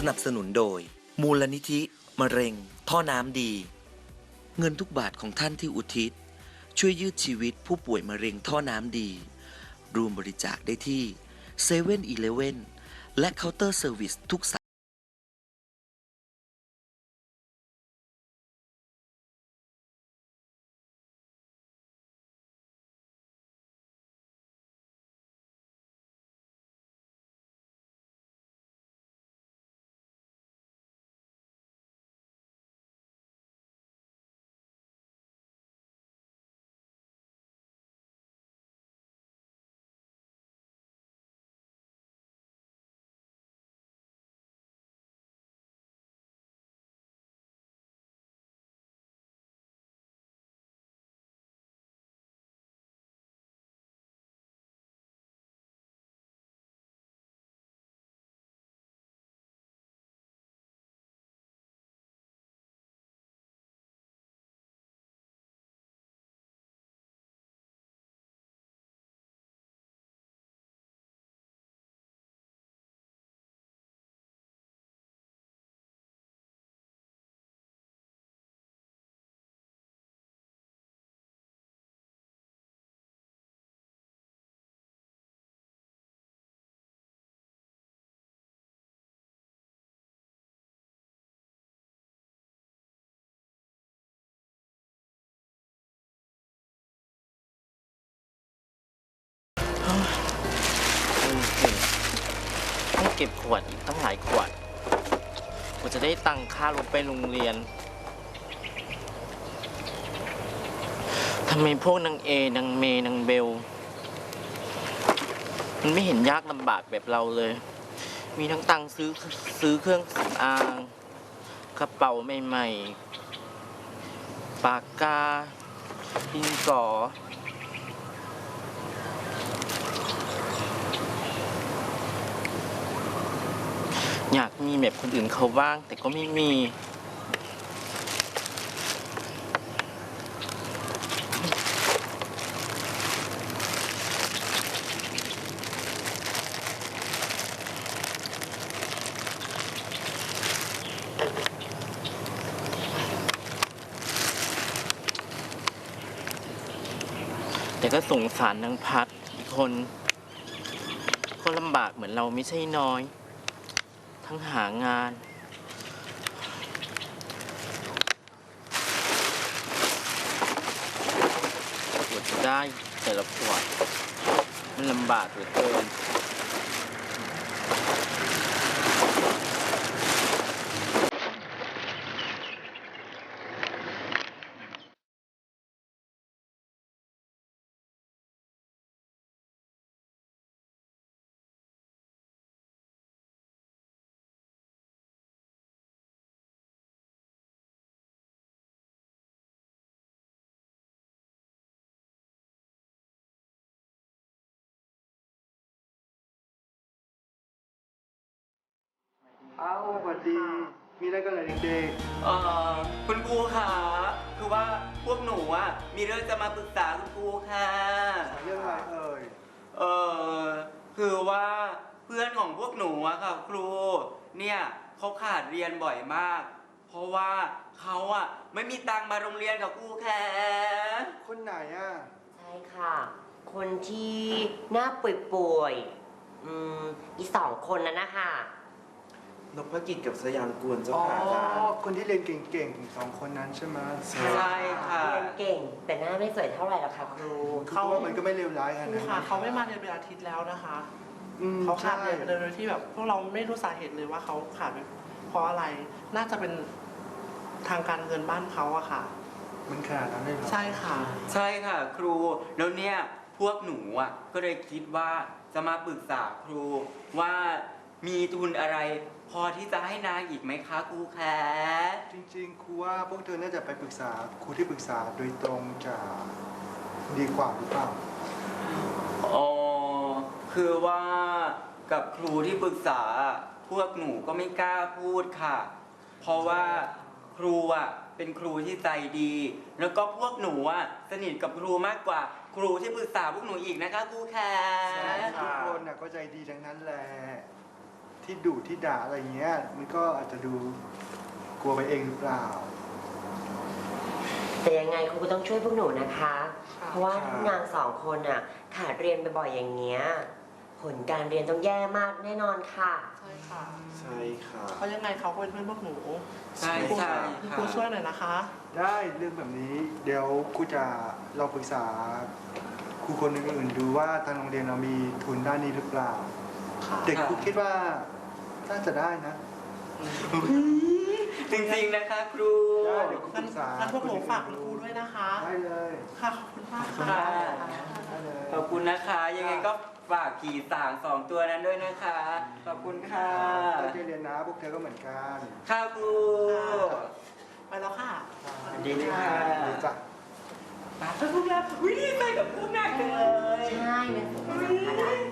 สนับสนุนโดย มูลนิธิมะเร็ง ท่อน้ำดี เงินทุกบาทของท่านที่อุทิศ ช่วยยืดชีวิตผู้ป่วยมะเร็งท่อน้ำดี รวมบริจาคได้ที่7 e เ e ่ e อีเลและเคาน์เตอร์เซอร์วิสทุกสา เก็บขวดอีกตั้งหลายขวดกูจะได้ตังค่ารถไปโรงเรียนทำไมพวกนางเอนางเมนางเบล มันไม่เห็นยากลำบากแบบเราเลย มีทั้งตังซื้อซื้อเครื่องสำอาง กระเป๋าใหม่ ๆ ปากกาดินสอ อยากมีแบบคนอื่นเขาบ้าง แต่ก็ไม่มี แต่ก็สงสารนางพัดอีกคน ก็ลำบากเหมือนเราไม่ใช่น้อย ทั้งหางานปวดจได้แต่ละขวดมันลำบากเหลือเกิน อ้าวสวัสดี มีอะไรกันเหรอเด็กเอ่อคุณครูคะคือว่าพวกหนูอะมีเรื่องจะมาปรึกษาคุณครูค่ะ ๆเรื่องอะไรเอ่ย เออคือว่าเพื่อนของพวกหนูอะค่ะครู เนี่ยเขาขาดเรียนบ่อยมาก เพราะว่าเขาอะไม่มีตังค์มาโรงเรียนกับครูแค่คนไหนอะ ใช่ค่ะ คนที่หน้าป่วยๆ อืม อีสองคนนั้นนะคะ นพกิจกับสยามกุลเจ้าอ๋อ ค่ะอาจารย์ คนที่เรียนเก่งๆสองคนนั้นใช่ไหมใช่ค่ะ เรียนเก่ง แต่หน้าไม่สวยเท่าไหร่หรอกค่ะครู เขาว่ามันก็ไม่เลวร้ายขคนาดรูนั้นค่ะเขาไม่มาเรียนเป็นอาทิตย์แล้วนะคะ อืมเขาขาดใช่เรียนไปเลยโดยที่แบบพวกเราไม่รู้สาเหตุเลยว่าเขาขาดไปเพราะอะไร น่าจะเป็นทางการเงินบ้านเขาอะค่ะ มันขนาดนั้นเลยเหรอ ใช่ค่ะ ใช่ค่ะครู แล้วเนี่ยพวกหนูอะก็เลยคิดว่าจะมาปรึกษาครูว่า มีทุนอะไร พอที่จะให้นางอีกไหมคะครูแคจริงๆครูว่าพวกเธอน่าจะไปปรึกษาครูที่ปรึกษาโดยตรงจะดีกว่าหรือเปล่า อ๋อ คือว่ากับครูที่ปรึกษาพวกหนูก็ไม่กล้าพูดค่ะ เพราะว่าครูอะเป็นครูที่ใจดี แล้วก็พวกหนูอะสนิทกับครูมากกว่า ครูที่ปรึกษาพวกหนูอีกนะคะครูแคทุกคนน่ะก็ใจดีทั้งนั้นแหละ ที่ดุที่ด่าอะไรเงี้ย มันก็อาจจะดูกลัวไปเองหรือเปล่า แต่ยังไงครูก็ต้องช่วยพวกหนูนะคะค่ะเพราะว่าค่ะนางสองคนอะขาดเรียนบ่อยๆอย่างเงี้ย ผลการเรียนต้องแย่มากแน่นอนค่ะ ใช่ค่ะใช่ค่ะ เพราะยังไงเขาก็เป็นเพื่อนพวกหนูใช่ครูใช่คค่ะรูช่วยหน่อยนะคะ ได้เรื่องแบบนี้ เดี๋ยวครูจะลองปรึกษาครูคนอื่นๆดูว่าทางโรงเรียนเรามีทุนด้านนี้หรือเปล่า ค่ะ เด็กครูคิดว่า น่าจะได้นะ จริงๆนะคะ ครู ได้เดี๋ยวครูปงั้นรึกษางั้นพวกหนูฝากคุณครูด้วยนะคะ ได้เลยค่ะ ขอบคุณมากค่ะค่ะได้เลย ขอบคุณนะคะ ยังไงก็ฝากขี่สางสองตัวนั้นด้วยนะคะ ขอบคุณค่ะ ตั้งใจเรียนนะพวกเธอก็เหมือนกันค่ะครู ไปแล้วค่ะดีเลยค่ะ ดีจ้ะ ปาพวกเราวิ่งไปกับพวกนักเลย ใช่เป็นสำคัญ